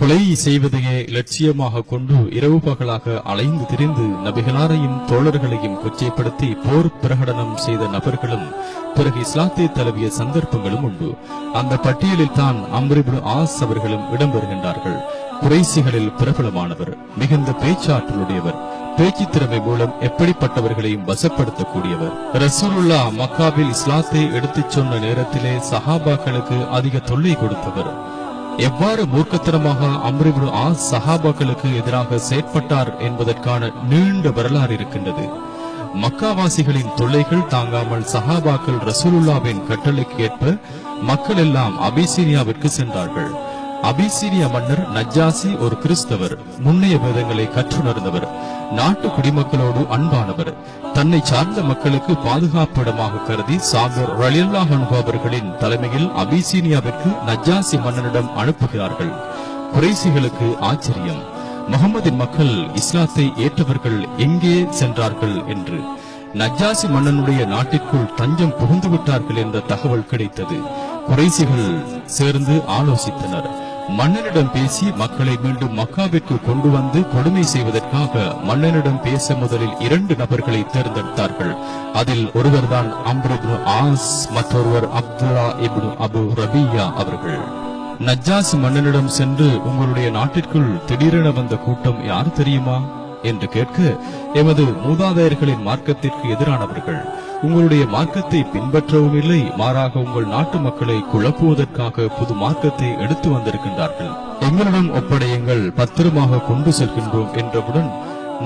கொலை செய்வதையே லட்சியமாக கொண்டு இரவு பகலாக அலைந்து திரிந்து நபிகளாரையும் தோழர்களையும் கொச்சைப்படுத்தி போர் பிரகடனம் செய்த நபர்களும் பிறகு இஸ்லாத்தை தழுவிய சந்தர்ப்பங்களும் உண்டு. அந்த பட்டியலில் தான் அம்ரிபுல் ஆஸ் அவர்களும் இடம்பெறுகின்றார்கள் குறைசிகளில் பிரபலமானவர் மிகுந்த பேச்சாற்றலுடையவர் பேச்சு திறமை மூலம் எப்படிப்பட்டவர்களையும் வசப்படுத்தக்கூடியவர். ரசூலுல்லா மக்காவில் இஸ்லாத்தை எடுத்துச் சொன்ன நேரத்திலே சஹாபாக்களுக்கு அதிக தொல்லை கொடுத்தவர். எவ்வாறு மூர்க்கத்தனமாக அம்ரிபு ஆ சஹாபாக்களுக்கு எதிராக செயற்பட்டார் என்பதற்கான நீண்ட வரலாறு இருக்கின்றது. மக்காவாசிகளின் தொல்லைகள் தாங்காமல் சஹாபாக்கள் ரசூலுல்லாவின் கட்டளைக்கு ஏற்ப மக்கள் எல்லாம் அபிசீனியாவிற்கு சென்றார்கள். அபிசீனிய மன்னர் நஜாசி ஒரு கிறிஸ்தவர். முன்னைய வேதங்களை கற்றுணர்ந்தவர். நாட்டு குடிமக்களோடு அன்பானவர். தன்னை சார்ந்த மக்களுக்கு பாதுகாப்பிடமாக கருதி சாகர் ரலியல்லாஹ் அவர்களின் தலைமையில் அபிசீனியாவிற்கு நஜாசி மன்னனிடம் அனுப்புகிறார்கள். குறைசிகளுக்கு ஆச்சரியம். முகமதின் மக்கள் இஸ்லாத்தை ஏற்றவர்கள் எங்கே சென்றார்கள் என்று. நஜாசி மன்னனுடைய நாட்டிற்குள் தஞ்சம் புகுந்து விட்டார்கள் என்ற தகவல் கிடைத்தது. குறைசிகள் சேர்ந்து ஆலோசித்தனர். மன்னனிடம் பேசி மக்களை மீண்டும் மக்காவிற்கு கொண்டு வந்து கொடுமை செய்வதற்காக மன்னனிடம் பேச முதலில் இரண்டு நபர்களை தேர்ந்தெடுத்தார்கள். அதில் ஒருவர்தான் அம்ருப்னு ஆஸ் மற்றொருவர் அப்துல்லா இப்னு அபு ரபியா அவர்கள். நஜாஸ் மன்னனிடம் சென்று உங்களுடைய நாட்டிற்குள் திடீரென வந்த கூட்டம் யார் தெரியுமா? என்று கேட்க எமது மூதாதையர்களின் மார்க்கத்திற்கு எதிரானவர்கள். உங்களுடைய மார்க்கத்தை பின்பற்றவும் இல்லை மாறாக உங்கள் நாட்டு மக்களை குழப்புவதற்காக புது மார்க்கத்தை எடுத்து வந்திருக்கின்றார்கள். எங்களிடம் ஒப்படையுங்கள் பத்திரமாக கொண்டு செல்கின்றோம் என்றவுடன்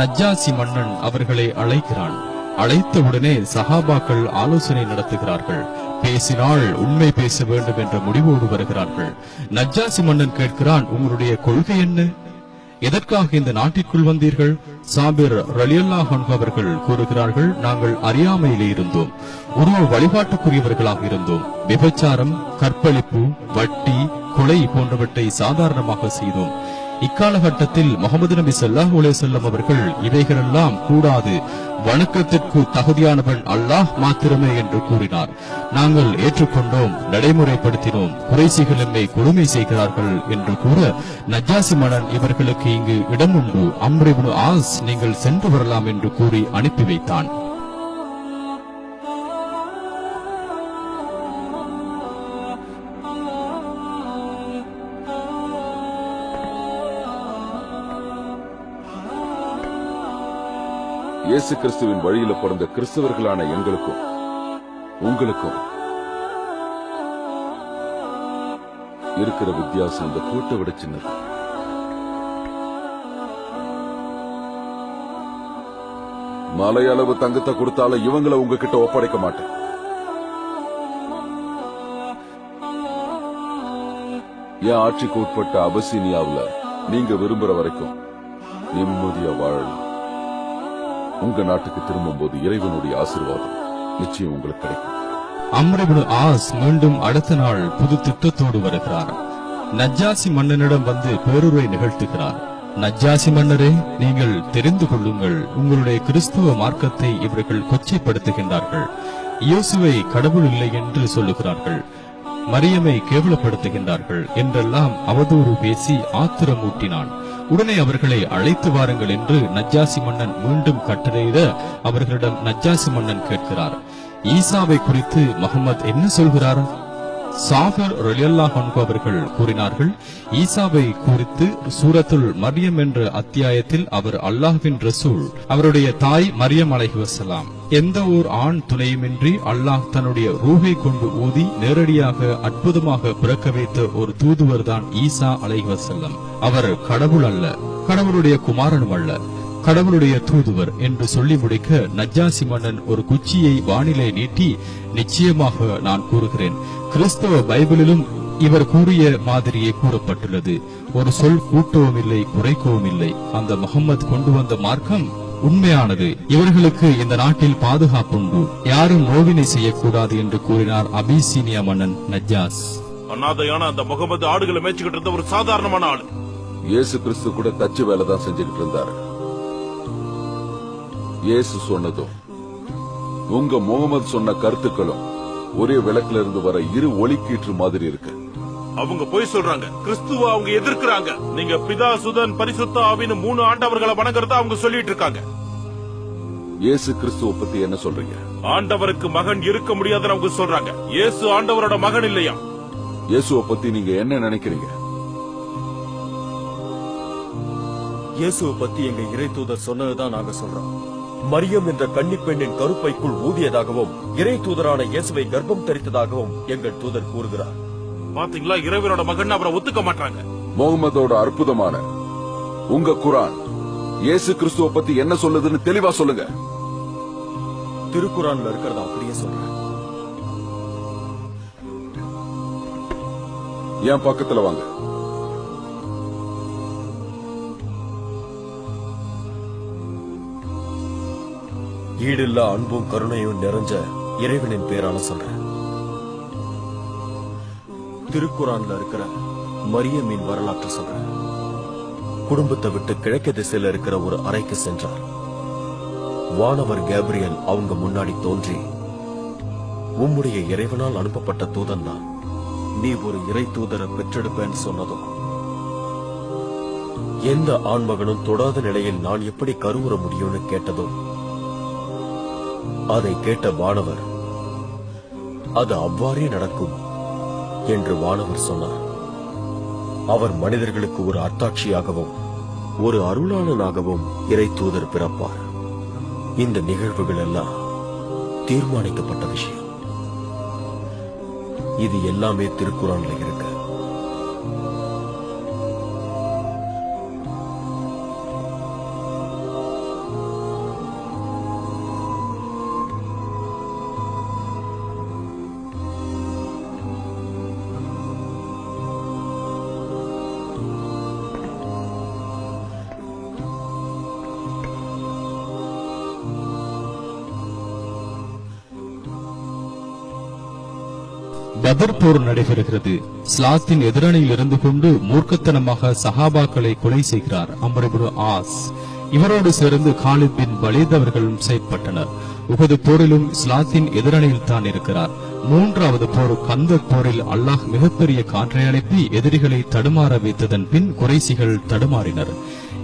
நஜ்ஜாசி மன்னன் அவர்களை அழைக்கிறான். அழைத்தவுடனே சஹாபாக்கள் ஆலோசனை நடத்துகிறார்கள். பேசினால் உண்மை பேச வேண்டும் என்ற முடிவோடு வருகிறார்கள். நஜ்ஜாசி மன்னன் கேட்கிறான் உங்களுடைய கொள்கை என்ன? எதற்காக இந்த நாட்டிற்குள் வந்தீர்கள்? சாபிர் ரலியல்லாஹ் அவர்கள் கூறுகிறார்கள் நாங்கள் அறியாமையிலே இருந்தோம் உருவ வழிபாட்டுக்குரியவர்களாக இருந்தோம். விபச்சாரம் கற்பழிப்பு வட்டி கொலை போன்றவற்றை சாதாரணமாக செய்தோம். இக்காலகட்டத்தில் முகமது நபி ஸல்லல்லாஹு அலைஹி அவர்கள் இவைகளெல்லாம் கூடாது. வணக்கத்திற்கு தகுதியானவன் அல்லாஹ் மாத்திரமே என்று கூறினார். நாங்கள் ஏற்றுக்கொண்டோம் நடைமுறைப்படுத்தினோம் குறைசிகள் எம்மை கொடுமை செய்கிறார்கள் என்று கூற நஜாசி மணன் இவர்களுக்கு இங்கு இடம் உண்டு. அம்ரிபு ஆஸ் நீங்கள் சென்று வரலாம் என்று கூறி அனுப்பி வைத்தான். இயேசு கிறிஸ்துவின் வழியில பிறந்த கிறிஸ்தவர்களான எங்களுக்கும் உங்களுக்கும் இருக்கிற வித்தியாசம் இந்த கூட்டை விட சின்னது. மலையளவு தங்கத்தை கொடுத்தாலும் இவங்களை உங்ககிட்ட ஒப்படைக்க மாட்டேன். என் ஆட்சிக்கு உட்பட்ட அபசீனியாவுல நீங்க விரும்புற வரைக்கும் நிம்மதியா வாழணும். உங்க நாட்டுக்கு திரும்பும் போது இறைவனுடைய ஆசிர்வாதம் நிச்சயம் உங்களுக்கு கிடைக்கும். அம்ரிபுனு ஆஸ் மீண்டும் அடுத்த நாள் புது திட்டத்தோடு வருகிறார். நஜ்ஜாசி மன்னனிடம் வந்து பேருரை நிகழ்த்துகிறார். நஜ்ஜாசி மன்னரே நீங்கள் தெரிந்து கொள்ளுங்கள் உங்களுடைய கிறிஸ்துவ மார்க்கத்தை இவர்கள் கொச்சைப்படுத்துகின்றார்கள். இயேசுவை கடவுள் இல்லை என்று சொல்லுகிறார்கள். மரியமை கேவலப்படுத்துகின்றார்கள் என்றெல்லாம் அவதூறு பேசி ஆத்திரமூட்டினான். உடனே அவர்களை அழைத்து வாருங்கள் என்று நஜ்ஜாசி மன்னன் மீண்டும் கட்டளையிட அவர்களிடம் நஜ்ஜாசி மன்னன் கேட்கிறார். ஈசாவை குறித்து முகமது என்ன சொல்கிறார்? சாஃபர் ரலியல்லாஹு அன்ஹு அவர்கள் கூறினார்கள் ஈசாவை குறித்து சூரத்துல் மரியம் என்ற அத்தியாயத்தில் அவர் அல்லாஹ்வின் ரசூல் அவருடைய தாய் மரியம் அலைஹி வஸலாம். எந்த ஓர் ஆண் துணையுமின்றி அல்லாஹ் தன்னுடைய ரூஹை கொண்டு ஊதி நேரடியாக அற்புதமாக பிறக்க வைத்த ஒரு தூதுவர் தான் ஈசா அலைஹி வஸல்லம். அவர் கடவுள் அல்ல கடவுளுடைய குமாரனும் அல்ல கடவுளுடைய தூதுவர் என்று சொல்லி முடிக்க நஜ்ஜாசி மன்னன் ஒரு குச்சியை வானிலை நீட்டி நிச்சயமாக நான் கூறுகிறேன். கிறிஸ்தவ பைபிளிலும் இவர் கூறிய மாதிரியே கூறப்பட்டுள்ளது. ஒரு சொல் கூட்டவும் இல்லை குறைக்கவும் இல்லை அந்த முகம்மது கொண்டு வந்த மார்க்கம் உண்மையானது. இவர்களுக்கு இந்த நாட்டில் பாதுகாப்புண்டு யாரும் நோவினை செய்யக்கூடாது என்று கூறினார் அபிசீனியா மன்னன் நஜ்ஜாஸ். அனாதையான அந்த முகமது ஆடுகளை மேய்ச்சிக்கிட்டு இருந்த ஒரு சாதாரணமான ஆளு இயேசு கிறிஸ்து கூட தச்சு வேலை தான் செஞ்சுக்கிட்டு இருந்தாரு. இயேசு சொன்னதும் உங்க முகமது சொன்ன கருத்துக்களும் ஒரே விளக்குல இருந்து வர இரு ஒளிக்கீற்று மாதிரி இருக்கு. அவங்க போய் சொல்றாங்க. கிறிஸ்துவ அவங்க எதிர்க்கிறாங்க. நீங்க பிதா சுதன் பரிசுத்த ஆவின்னு மூணு ஆண்டவர்களை வணங்குறதா அவங்க சொல்லிட்டு இருக்காங்க. இயேசு கிறிஸ்துவ பத்தி என்ன சொல்றீங்க? ஆண்டவருக்கு மகன் இருக்க முடியாதுன்னு அவங்க சொல்றாங்க. இயேசு ஆண்டவரோட மகன் இல்லையா? இயேசுவ பத்தி நீங்க என்ன நினைக்கிறீங்க? இயேசுவை பத்தி எங்க இறை தூதர் சொன்னதுதான் நாங்க சொல்றோம். மரியம் என்ற கன்னிப் பெண்ணின் கருப்பைக்குள் ஊதியதாகவும் இறை தூதரான இயேசுவை கர்ப்பம் தரித்ததாகவும் எங்கள் தூதர் கூறுகிறார். பாத்தீங்களா? இறைவனோட மகன் அவரை ஒத்துக்க மாட்டாங்க. முகமதோட அற்புதமான உங்க குரான் இயேசு கிறிஸ்துவ பத்தி என்ன சொல்லுதுன்னு தெளிவா சொல்லுங்க. திருக்குறான்ல இருக்கிறத அப்படியே சொல்றேன். என் பக்கத்துல வாங்க. ஈடில்லா அன்பும் கருணையும் நிறைஞ்ச இறைவனின் பேரால சொல்றேன். திருக்குறான்ல இருக்கிற மரியமின் வரலாற்று சொல்றேன். குடும்பத்தை விட்டு கிழக்கு திசையில இருக்கிற ஒரு அறைக்கு சென்றார். வானவர் கேப்ரியல் அவங்க முன்னாடி தோன்றி உம்முடைய இறைவனால் அனுப்பப்பட்ட தூதன் தான் நீ ஒரு இறை தூதரை பெற்றெடுப்பேன்னு சொன்னதும் எந்த ஆண்மகனும் தொடாத நிலையில் நான் எப்படி கருவுற முடியும்னு கேட்டதும் அதை கேட்ட வானவர் அது அவ்வாறே நடக்கும் என்று வானவர் சொன்னார். அவர் மனிதர்களுக்கு ஒரு அத்தாட்சியாகவும் ஒரு அருளாளனாகவும் இறை தூதர் பிறப்பார். இந்த நிகழ்வுகள் எல்லாம் தீர்மானிக்கப்பட்ட விஷயம். இது எல்லாமே திருக்குறான்ல இருக்கு. பதர் போர் நடைபெறுகிறது. ஸ்லாத்தின் எதிரணியில் இருந்து கொண்டு மூர்க்கத்தனமாக சஹாபாக்களை கொலை செய்கிறார் அமரபுரு ஆஸ். இவரோடு சேர்ந்து காலித் பின் வலித் அவர்களும் செயற்பட்டனர். உகது போரிலும் ஸ்லாத்தின் எதிரணியில் தான் இருக்கிறார். மூன்றாவது போர் கந்த போரில் அல்லாஹ் மிகப்பெரிய காற்றை அனுப்பி எதிரிகளை தடுமாற வைத்ததன் பின் குறைசிகள் தடுமாறினர்.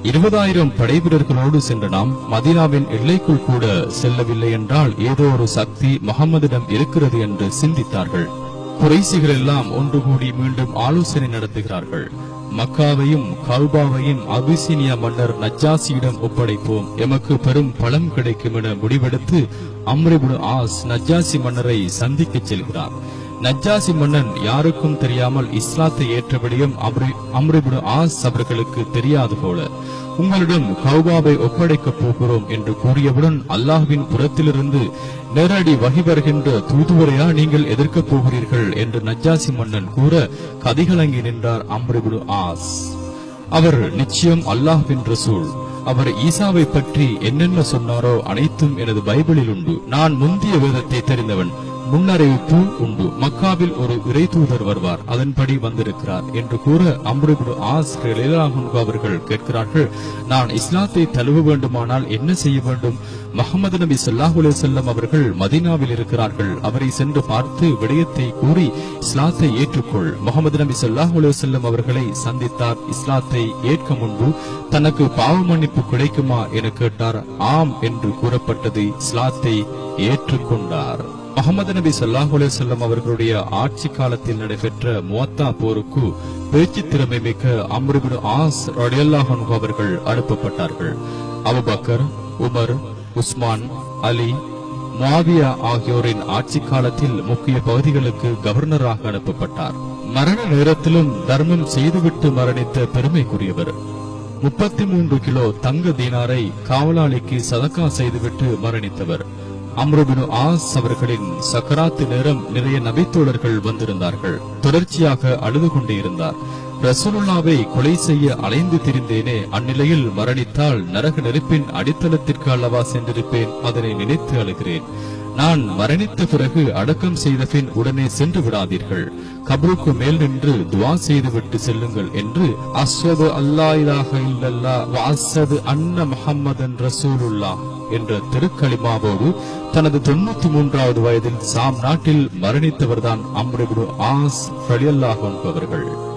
இருபதாயிரம் படைவீரர்களோடு சென்ற நாம் மதினாவின் எல்லைக்குள் கூட செல்லவில்லை என்றால் ஏதோ ஒரு சக்தி முகமதிடம் இருக்கிறது என்று சிந்தித்தார்கள். குறைசிகள் எல்லாம் ஒன்று கூடி மீண்டும் ஆலோசனை நடத்துகிறார்கள். மக்காவையும் கல்பாவையும் அபிசீனியா மன்னர் நஜ்ஜாசியிடம் ஒப்படைப்போம். எமக்கு பெரும் பலம் கிடைக்கும் என முடிவெடுத்து அம்ரிபுடு ஆஸ் நஜ்ஜாசி மன்னரை சந்திக்கச் செல்கிறார். நஜ்ஜாசி மன்னன் யாருக்கும் தெரியாமல் இஸ்லாத்தை ஏற்றபடியும் அம்ரிபுடு ஆஸ் அவர்களுக்கு தெரியாது போல. உங்களிடம் கௌபாவை ஒப்படைக்கப் போகிறோம் என்று கூறியவுடன் அல்லாஹுவின் புறத்திலிருந்து நேரடி வகி வருகின்ற தூதுவரையா நீங்கள் எதிர்க்கப் போகிறீர்கள் என்று நஜ்ஜாசி மன்னன் கூற கதிகலங்கி நின்றார் அம்ரிபுடு ஆஸ். அவர் நிச்சயம் அல்லாஹ்வின் ரசூல். அவர் ஈசாவை பற்றி என்னென்ன சொன்னாரோ அனைத்தும் எனது பைபிளில் உண்டு. நான் முந்திய வேதத்தை தெரிந்தவன். முன்னறிவிப்பு உண்டு. மக்காவில் ஒரு இறை தூதர் வருவார். அதன்படி வந்திருக்கிறார் என்று கூற அம்ருபுடு ஆசிரியர் அவர்கள் கேட்கிறார்கள். நான் இஸ்லாத்தை தழுவ வேண்டுமானால் என்ன செய்ய வேண்டும்? முகமது நபி ஸல்லல்லாஹு செல்லம் அவர்கள் மதீனாவில் இருக்கிறார்கள். அவரை சென்று பார்த்து விடயத்தை கூறி இஸ்லாத்தை ஏற்றுக்கொள். முகமது நபி ஸல்லல்லாஹு செல்லம் அவர்களை சந்தித்தார். இஸ்லாத்தை ஏற்க முன்பு தனக்கு பாவ மன்னிப்பு கிடைக்குமா? என கேட்டார். ஆம் என்று கூறப்பட்டது. இஸ்லாத்தை ஏற்றுக்கொண்டார். முகமது நபி சல்லாஹ் செல்லம் அவர்களுடைய ஆட்சி காலத்தில் நடைபெற்ற மோத்தா போருக்கு பேச்சு திறமை மிக்க அம்ருபின் ஆஸ் ரடியல்லாஹன் அவர்கள் அனுப்பப்பட்டார்கள். Abu Bakr Umar Usman Ali Muawiya ஆகியோரின் ஆட்சி காலத்தில் முக்கிய பகுதிகளுக்கு கவர்னராக அனுப்பப்பட்டார். மரண நேரத்திலும் தர்மம் செய்துவிட்டு மரணித்த பெருமைக்குரியவர். முப்பத்தி மூன்று கிலோ தங்க தீனாரை காவலாளிக்கு சதக்கா செய்துவிட்டு மரணித்தவர். அம்ருபினு ஆஸ் அவர்களின் சக்கராத்து நேரம் நிறைய நபித்தோழர்கள் வந்திருந்தார்கள். தொடர்ச்சியாக அழுது கொண்டே இருந்தார். ரசூலுல்லாவை கொலை செய்ய அலைந்து திரிந்தேனே அந்நிலையில் மரணித்தால் நரக நெருப்பின் அடித்தளத்திற்கு அல்லவா சென்றிருப்பேன் அதனை நினைத்து அழுகிறேன். நான் மரணித்த பிறகு அடக்கம் செய்த பின் உடனே சென்று விடாதீர்கள். கபருக்கு மேல் நின்று துவா செய்துவிட்டு செல்லுங்கள் என்று அஸ்வது அல்லா இலாஹ இல்லல்லா வாசது அன்ன முஹம்மதன் ரசூலுல்லா என்ற திருக்களிமாவோடு தனது தொண்ணூத்தி மூன்றாவது வயதில் சாம் நாட்டில் மரணித்தவர்தான் அம்ரிபுடு ஆஸ் ரலியல்லாஹு அன்ஹு அவர்கள்.